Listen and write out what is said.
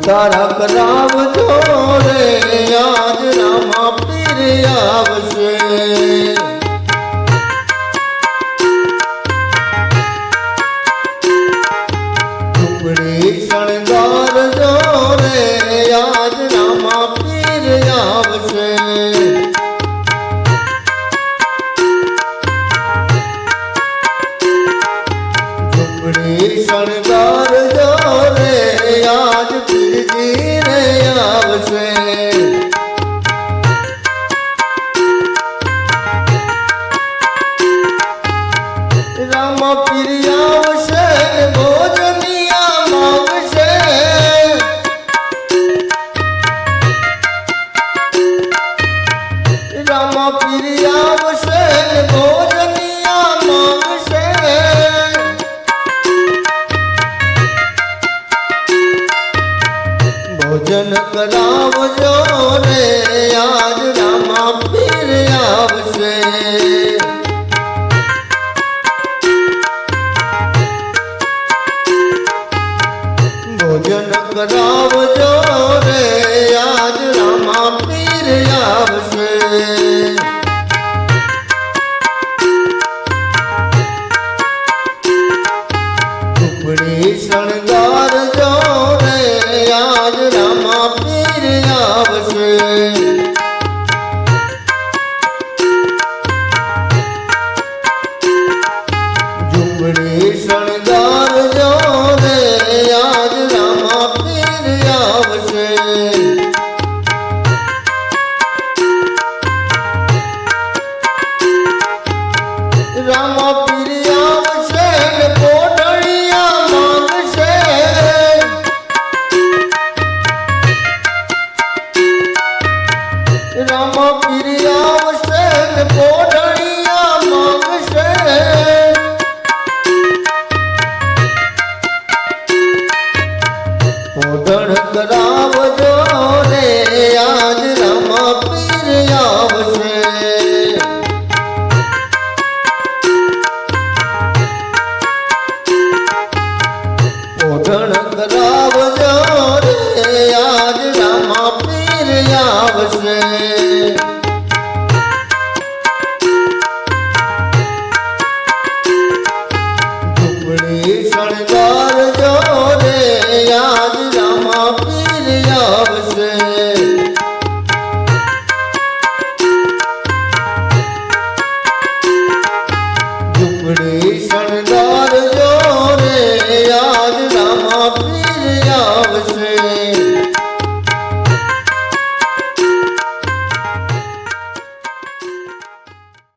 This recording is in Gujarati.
ઉતારા કરાવજો રે, આજ રામા પીર આવશે. ઝૂંપડી શણગારજો રે, આજ રામા પીર આવશે. ઝૂંપડી શણગારજો રામ પીર આવશે ભોજનિયા માંગશે રામ પીર આવશે ભોજનિયા માંગશે ભોજન કરાવજો ભોજન કરાવજો રામા પીર કરજો